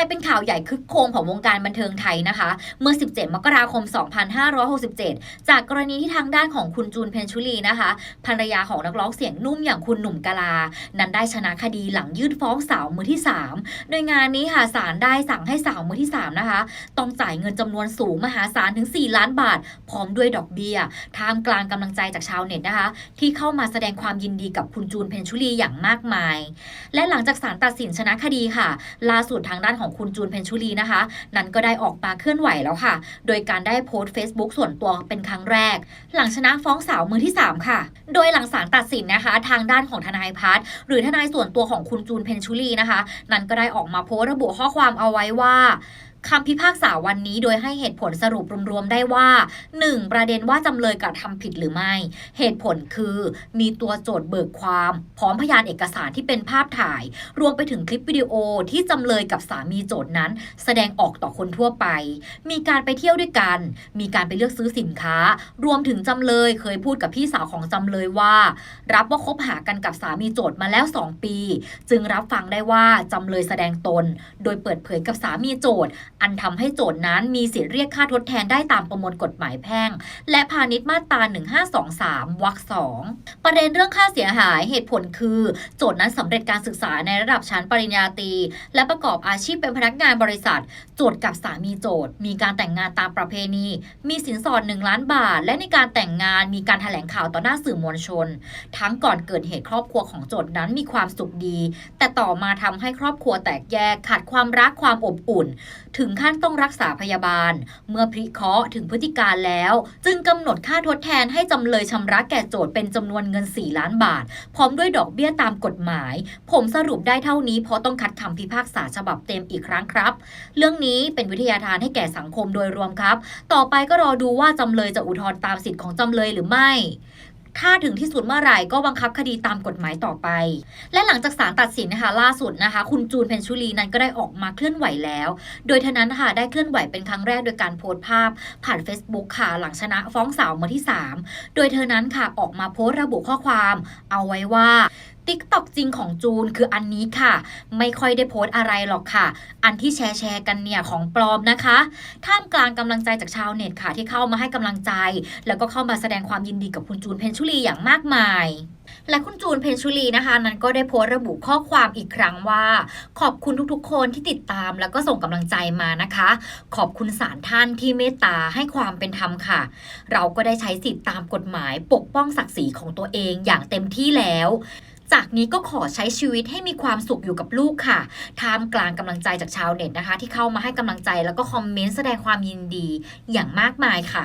ายเป็นข่าวใหญ่คึกโครมของวงการบันเทิงไทยนะคะ เมื่อ 17 มกราคม 2567 จากกรณีที่ทางด้านของคุณจูนเพนชุลีนะคะ ภรรยาของนักร้องเสียงนุ่มอย่างคุณหนุ่มกะลา นั้นได้ชนะคดีหลังยื่นฟ้องสาวมือที่ 3 โดยงานนี้ค่ะศาลได้สั่งให้สาวมือที่ 3 นะคะ ต้องจ่ายเงินจำนวนสูงมหาศาลถึง 4 ล้านบาท พร้อมด้วยดอกเบี้ยท่ามกลางกำลังใจจากชาวเน็ตนะคะ ที่เข้ามาแสดงความยินดีกับคุณจูนเพนชุลีอย่างมากมาย และหลังจากศาลตัดสินชนะคดีค่ะ ล่าสุดทางด้านของคุณจูนเพนชุลีนะคะ นั้นก็ได้ออกมาเคลื่อนไหวแล้วค่ะ โดยการได้โพสต์ Facebook ส่วนตัวเป็นครั้งแรก หลังชนะฟ้องสาวมือที่ 3 ค่ะ โดยหลังศาลตัดสินนะคะ ทางด้านของทนายพัฒหรือทนายส่วนตัวของคุณจูนเพนชุลีนะคะ นั้นก็ได้ออกมาโพสต์ระบุข้อความเอาไว้ว่า คำพิพากษาวันนี้โดยให้เหตุผลสรุปรวมๆได้ว่า 1. ประเด็นว่าจำเลยกระทำผิดหรือไม่ เหตุผลคือมีตัวโจทย์เบิกความ พร้อมพยานเอกสารที่เป็นภาพถ่าย รวมไปถึงคลิปวิดีโอที่จำเลยกับสามีโจทย์นั้น แสดงออกต่อคนทั่วไป มีการไปเที่ยวด้วยกัน มีการไปเลือกซื้อสินค้า รวมถึงจำเลยเคยพูดกับพี่สาวของจำเลยว่า รับว่าคบหากันกับสามีโจทย์มาแล้ว 2 ปี จึงรับฟังได้ว่าจำเลยแสดงตน โดยเปิดเผยกับสามีโจทย์ อันทำให้โจทย์นั้นมีสิทธิ์เรียกค่าทดแทนได้ตามประมวลกฎหมายแพ่ง และพาณิชย์มาตรา 1523 วรรคสองประเด็นเรื่องค่าเสียหายเหตุผลคือ โจทย์นั้นสำเร็จการศึกษาในระดับชั้นปริญญาตรีและประกอบอาชีพเป็นพนักงานบริษัท โจทย์กับสามีโจทย์ มีการแต่งงานตามประเพณี มีสินสอด 1 ล้านบาท และในการแต่งงานมีการแถลงข่าวต่อหน้าสื่อมวลชน ทั้งก่อนเกิดเหตุครอบครัวของโจทย์นั้นมีความสุขดี แต่ต่อมาทำให้ครอบครัวแตกแยกขาดความรักความอบอุ่น ถึงงขั้นต้องรักษาพยาบาล เมื่อพิเคราะห์ถึงพฤติการแล้ว จึงกำหนดค่าทดแทนให้จำเลยชำระแก่โจทย์เป็นจำนวนเงิน 4 ล้านบาท พร้อมด้วยดอกเบี้ยตามกฎหมาย ผมสรุปได้เท่านี้เพราะต้องคัดคำพิพากษาฉบับเต็มอีกครั้งครับ เรื่องนี้เป็นวิทยาทานให้แก่สังคมโดยรวมครับ ต่อไปก็รอดูว่าจำเลยจะอุทธรณ์ตามสิทธิ์ของจำเลยหรือไม่ ถ้าถึงที่สุดเมื่อไหร่ก็บังคับคดีตามกฎหมายต่อไป และหลังจากศาลตัดสินนะคะล่าสุดนะคะ คุณจูนเพนชุลีนั้นก็ได้ออกมาเคลื่อนไหวแล้ว โดยทนั้นค่ะได้เคลื่อนไหวเป็นครั้งแรกโดยการโพสต์ภาพ ผ่าน Facebook ค่ะหลังชนะฟ้องสาวมาที่ 3 โดยเธอนั้นค่ะออกมาโพสต์ระบุข้อความ เอาไว้ว่า ติ๊กตอกจริงของจูนคืออันนี้ค่ะ ไม่ค่อยได้โพสต์อะไรหรอกค่ะ อันที่แชร์แชร์กันเนี่ยของปลอมนะคะ ท่ามกลางกำลังใจจากชาวเน็ตค่ะ ที่เข้ามาให้กำลังใจ แล้วก็เข้ามาแสดงความยินดีกับคุณจูนเพนชุลีอย่างมากมายและคุณจูนเพนชุลีนะคะ นั้นก็ได้โพสต์ระบุข้อความอีกครั้งว่า ขอบคุณทุกๆ คนที่ติดตามแล้วก็ส่งกำลังใจมานะคะ ขอบคุณศาลท่านที่เมตตาให้ความเป็นธรรมค่ะ เราก็ได้ใช้สิทธิตามกฎหมายปกป้องศักดิ์ศรีของตัวเองอย่างเต็มที่แล้ว จากนี้ก็ขอใช้ชีวิตให้มีความสุขอยู่กับลูกค่ะท่ามกลางกำลังใจจากชาวเน็ตนะคะ ที่เข้ามาให้กำลังใจแล้วก็คอมเมนต์แสดงความยินดีอย่างมากมายค่ะ